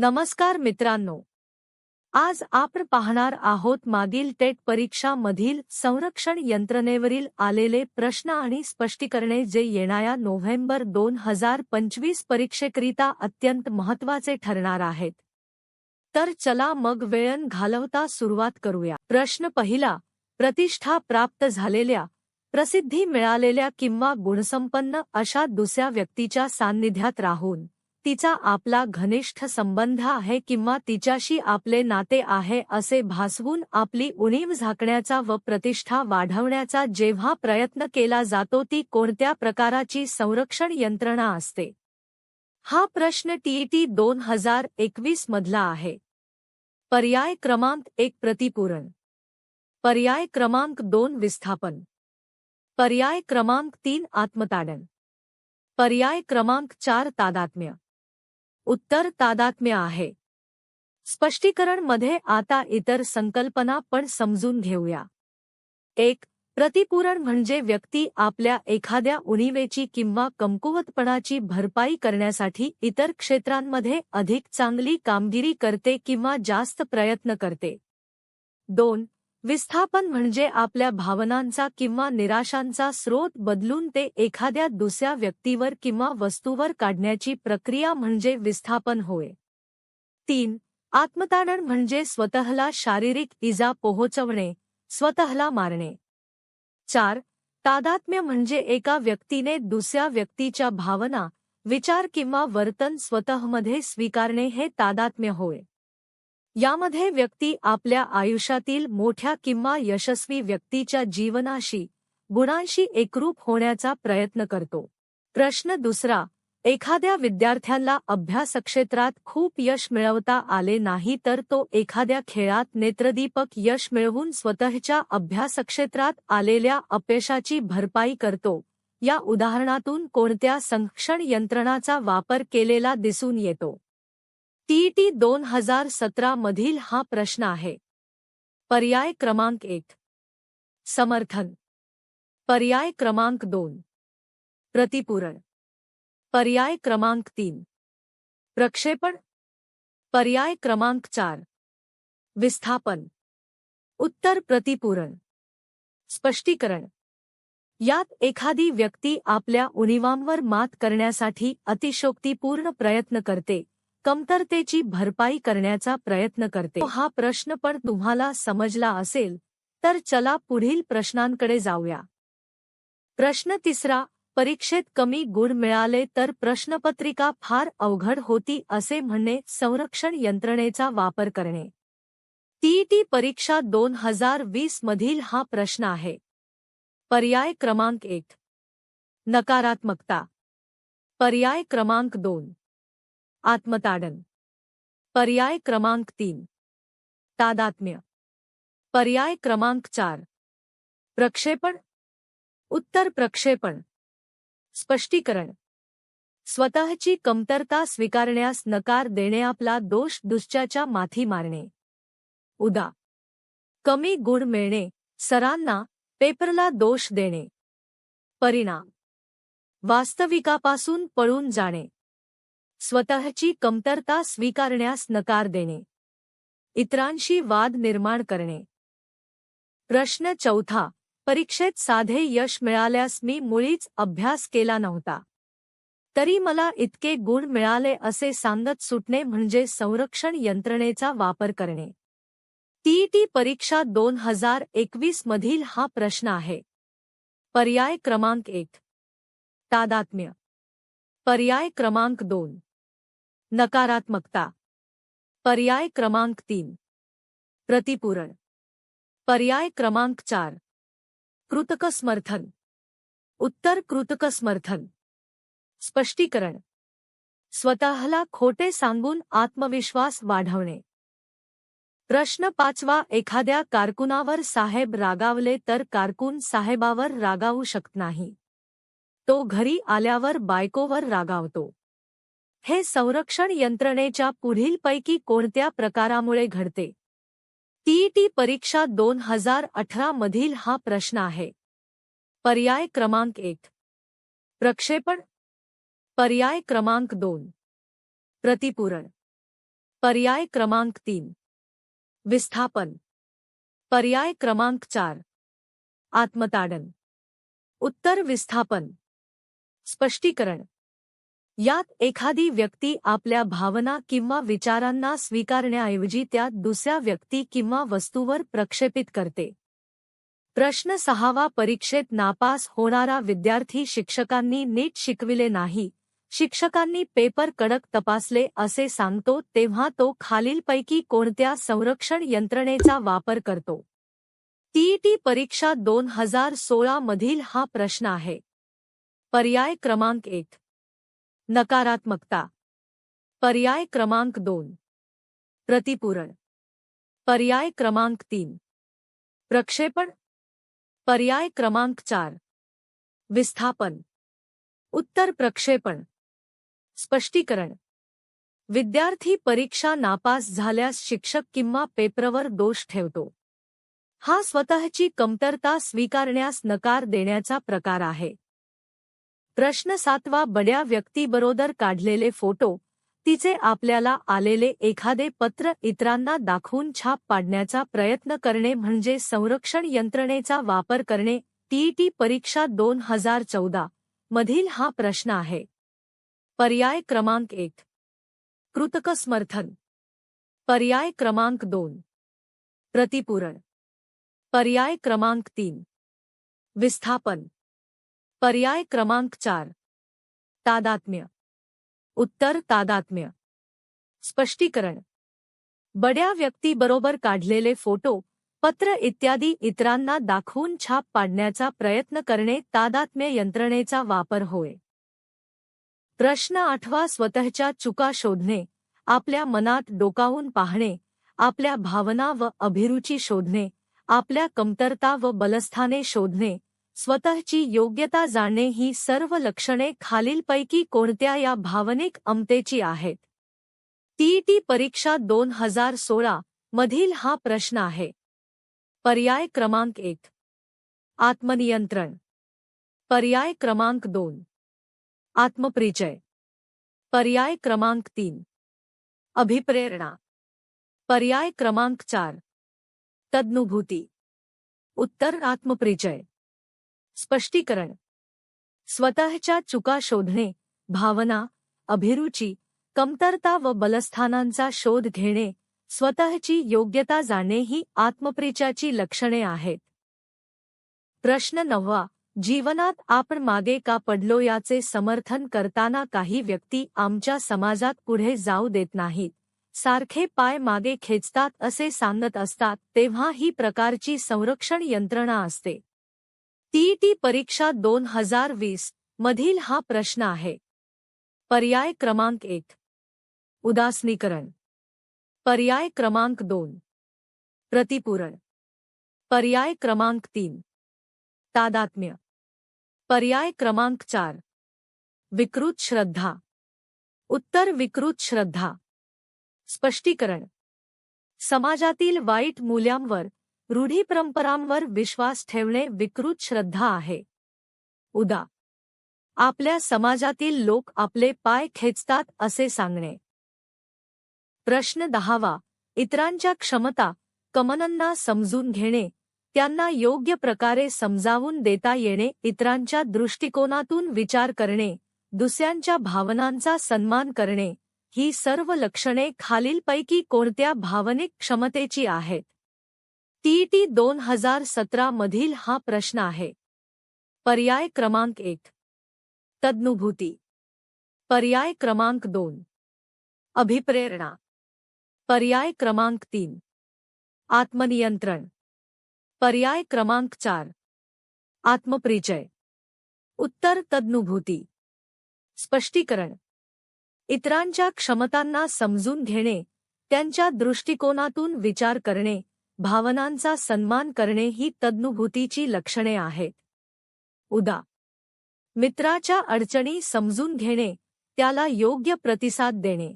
नमस्कार मित्रांनो. आज आपण पाहणार आहोत मागील टेट परीक्षा मधील संरक्षण यंत्रणेवरील आलेले प्रश्न आणि स्पष्टीकरणे जे येणाऱ्या नोव्हेंबर दोन हजार पंचवीस परीक्षेकरिता अत्यंत महत्त्वाचे ठरणार आहेत. तर चला मग वेळन घालवता सुरुवात करूया. प्रश्न पहिला प्रतिष्ठा प्राप्त झालेल्या प्रसिद्धी मिळालेल्या किंवा गुणसंपन्न अशा दुसऱ्या व्यक्तीच्या सान्निध्यात राहून. तिचा आपला घनिष्ठ संबंध आहे किंवा तिच्याशी आपले नाते आहे असे भासवून आपली उणीव झाकण्याचा व प्रतिष्ठा वाढवण्याचा जेव्हा प्रयत्न केला जातो ती कोणत्या प्रकाराची संरक्षण यंत्रणा असते? हा प्रश्न टीईटी दोन हजार एकवीस मधला आहे. पर्याय क्रमांक एक प्रतिपूरण. पर्याय क्रमांक दोन विस्थापन. पर्याय क्रमांक तीन आत्मताडन. पर्याय क्रमांक चार तादात्म्य. उत्तर तादात्म्य आहे. स्पष्टीकरणमध्ये आता इतर संकल्पना पण समजून घेऊया. एक प्रतिपूरण म्हणजे व्यक्ती आपल्या एखाद्या उणीवेची किंवा कमकुवतपणाची भरपाई करण्यासाठी इतर क्षेत्रांमध्ये अधिक चांगली कामगिरी करते किंवा जास्त प्रयत्न करते. दोन विस्थापन म्हणजे आपल्या भावनांचा किंवा निराशांचा स्रोत बदलून ते एखाद्या दुसऱ्या व्यक्तीवर किंवा वस्तूवर काढण्याची प्रक्रिया म्हणजे विस्थापन होय. तीन आत्मताडण म्हणजे स्वतःला शारीरिक इजा पोहोचवणे स्वतःला मारणे. चार तादात्म्य म्हणजे एका व्यक्तीने दुसऱ्या व्यक्तीच्या भावना विचार किंवा वर्तन स्वतःमध्ये स्वीकारणे हे तादात्म्य होय. यामध्ये व्यक्ती आपल्या आयुष्यातील मोठ्या किंवा यशस्वी व्यक्तीच्या जीवनाशी गुणांशी एकरूप होण्याचा प्रयत्न करतो. प्रश्न दुसरा एखाद्या विद्यार्थ्याला अभ्यास क्षेत्रात खूप यश मिळवता आले नाही तर तो एखाद्या खेळात नेत्रदीपक यश मिळवून स्वतःच्या अभ्यास क्षेत्रात आलेल्या अपयशाची भरपाई करतो. या उदाहरणातून कोणत्या संरक्षण यंत्रणाचा वापर केलेला दिसून येतो? टीईटी दोन हजार सतरा मधील हा प्रश्न आहे. पर्याय क्रमांक एक. समर्थन. पर्याय क्रमांक दोन. प्रतिपूरण. पर्याय क्रमांक तीन. प्रक्षेपण. पर्याय क्रमांक चार. विस्थापन. उत्तर प्रतिपूरण. स्पष्टीकरण. यात एखादी व्यक्ती आपल्या उणीवांवर मात करण्यासाठी अतिशोक्तीपूर्ण प्रयत्न करते. कमतरतेची भरपाई करण्याचा प्रयत्न करते. हा प्रश्न पण तुम्हाला समजला असेल तर चला पुढील प्रश्नांकडे जाऊया. प्रश्न तिसरा परीक्षेत कमी गुण मिळाले तर प्रश्नपत्रिका फार अवघड होती असे म्हणणे संरक्षण यंत्रणेचा वापर करणे. टीईटी परीक्षा दोन हजार वीस मधील हा प्रश्न आहे. पर्याय क्रमांक एक. नकारात्मकता. पर्याय क्रमांक दोन. आत्मताडन. पर्याय क्रमांक तीन. तादात्म्य. पर्याय क्रमांक चार. प्रक्षेपण. उत्तर प्रक्षेपण. स्पष्टीकरण. स्वतःची कमतरता स्वीकारण्यास नकार देणे आपला दोष दुश्च्याच्या माथी मारणे. उदा. कमी गुण मिळणे. सरांना पेपरला दोष देणे. परिणाम. वास्तविकापासून पळून जाणे. स्वतःची कमतरता स्वीकारण्यास नकार देणे. इतरांशी वाद निर्माण करणे. प्रश्न चौथा परीक्षेत साधे यश मिळाल्यास मी मुळीच अभ्यास केला नव्हता. तरी मला इतके गुण मिळाले असे सांगत सुटणे म्हणजे संरक्षण यंत्रणेचा वापर करणे. टीईटी परीक्षा दोन हजार एकवीस मधील हा प्रश्न आहे. पर्याय क्रमांक एक. तादात्म्य. पर्याय क्रमांक दोन. नकारात्मकता। पर्याय क्रमांक तीन। प्रतिपूरण। पर्याय क्रमांक चार। कृतकसमर्थन। उत्तर कृतकसमर्थन। स्पष्टीकरण। स्वतःला खोटे सांगून आत्मविश्वास वाढवणे. प्रश्न पाचवा, एखाद्या कारकुनावर साहेब रागावले तर कारकून साहेबावर रागावू शकत नाही. तो घरी आल्यावर बायकोवर रागावतो. हे संरक्षण यंत्रणेच्या पुढीलपैकी कोणत्या प्रकारामुळे घडते? टीईटी परीक्षा दोन हज़ार अठरा मधील हा प्रश्न आहे. पर्याय क्रमांक एक. प्रक्षेपण. पर्याय क्रमांक दोन. प्रतिपूरण. पर्याय क्रमांक तीन. विस्थापन. पर्याय क्रमांक चार. आत्मताडन. उत्तर विस्थापन. स्पष्टीकरण. यात एखादी व्यक्ती आपल्या भावना किंवा विचारांना स्वीकारण्याऐवजी त्यात दुसऱ्या व्यक्ती किंवा वस्तूवर प्रक्षेपित करते. प्रश्न सहावा परीक्षेत नापास होणारा विद्यार्थी शिक्षकांनी नीट शिकविले नाही. शिक्षकांनी पेपर कडक तपासले असे सांगतो तेव्हा तो खालीलपैकी कोणत्या संरक्षण यंत्रणेचा वापर करतो. टीईटी परीक्षा दोन हजार सोळा मधील हा प्रश्न आहे. पर्याय क्रमांक एक. नकारात्मकता. पर्याय क्रमांक दोन. प्रतिपूरण. पर्याय क्रमांक तीन. प्रक्षेपण. पर्याय क्रमांक चार. विस्थापन. उत्तर प्रक्षेपण. स्पष्टीकरण. विद्यार्थी परीक्षा नापास झाल्यास शिक्षक किंवा पेपरवर दोष ठेवतो. हा स्वतःची कमतरता स्वीकारण्यास नकार देण्याचा प्रकार आहे. प्रश्न सातवा बड्या व्यक्तीबरोबर काढलेले फोटो. तिचे आपल्याला आलेले एखादे पत्र इतरांना दाखवून छाप पाडण्याचा प्रयत्न करणे म्हणजे संरक्षण यंत्रणेचा वापर करणे. टीईटी परीक्षा दोन हजार चौदा मधील हा प्रश्न आहे. पर्याय क्रमांक एक. कृतक समर्थन पर्याय क्रमांक दोन. प्रतिपूरण. पर्याय क्रमांक तीन. विस्थापन. पर्याय क्रमांक चार. तादात्म्य. उत्तर तादात्म्य. स्पष्टीकरण. बड्या व्यक्तीबरोबर काढलेले फोटो पत्र इत्यादी इतरांना दाखवून छाप पाडण्याचा प्रयत्न करणे तादात्म्य यंत्रणेचा वापर होय. प्रश्न आठवा स्वतःच्या चुका शोधणे आपल्या मनात डोकावून पाहणे आपल्या भावना व अभिरुची शोधणे आपल्या कमतरता व बलस्थाने शोधणे स्वतःची योग्यता जाणणे ही सर्व लक्षणे खालीलपैकी कोणत्या या भावनिक अमतेची आहेत? टीईटी परीक्षा दोन हजार सोळा मधील हा प्रश्न आहे. पर्याय क्रमांक एक. आत्मनियंत्रण. पर्याय क्रमांक दोन. आत्मपरिचय. पर्याय क्रमांक तीन. अभिप्रेरणा. पर्याय क्रमांक चार. तद्नुभूती. उत्तर आत्मपरिचय. स्पष्टीकरण. स्वतःच्या चुका शोधणे भावना अभिरुची कमतरता व बलस्थानांचा शोध घेणे स्वतःची योग्यता जाणे ही आत्मप्रेचाची लक्षणे आहेत. प्रश्न नववा जीवनात आपण मागे का पडलो याचे समर्थन करताना काही व्यक्ती आमच्या समाजात पुढे जाऊ देत नाहीत. सारखे पाय मागे खेचतात असे सांगत असतात तेव्हा ही प्रकारची संरक्षण यंत्रणा असते. टीईटी परीक्षा दोन हज़ार वीस मधील हा प्रश्न आहे. पर्याय क्रमांक एक. उदासनीकरण. पर्याय क्रमांक दोन. प्रतिपूरण. पर्याय क्रमांक तीन. तादात्म्य. पर्याय क्रमांक चार. विकृत श्रद्धा. उत्तर विकृत श्रद्धा. स्पष्टीकरण. समाजातील वाईट मूल्यांवर रूढी परंपरांवर विश्वास ठेवणे विकृत श्रद्धा आहे. उदा. आपल्या समाजातील लोक आपले पाय खेचतात असे सांगणे. प्रश्न दहावा. इतरांच्या क्षमता कमनांना समजून घेणे त्यांना योग्य प्रकारे समजावून देता येणे इतरांच्या दृष्टिकोनातून विचार करणे दुसऱ्यांच्या भावनांचा सन्मान करणे ही सर्व लक्षणे खालीलपैकी कोणत्या भावनिक क्षमतेची आहेत? टीईटी दोन हज़ार सतरा मधील हा प्रश्न आहे. पर्याय क्रमांक एक. तद्नुभूती. पर्याय क्रमांक दोन. अभिप्रेरणा. पर्याय क्रमांक तीन. आत्मनियंत्रण. पर्याय क्रमांक चार. आत्मपरिचय. उत्तर तद्नुभूती. स्पष्टीकरण. इतरांच्या क्षमतांना समजून घेणे, त्यांच्या दृष्टिकोनातून विचार करणे भावनांचा सन्मान करणे ही तद्नुभूतीची लक्षणे आहेत. उदा. मित्राच्या अडचणी समजून घेणे, त्याला योग्य प्रतिसाद देणे.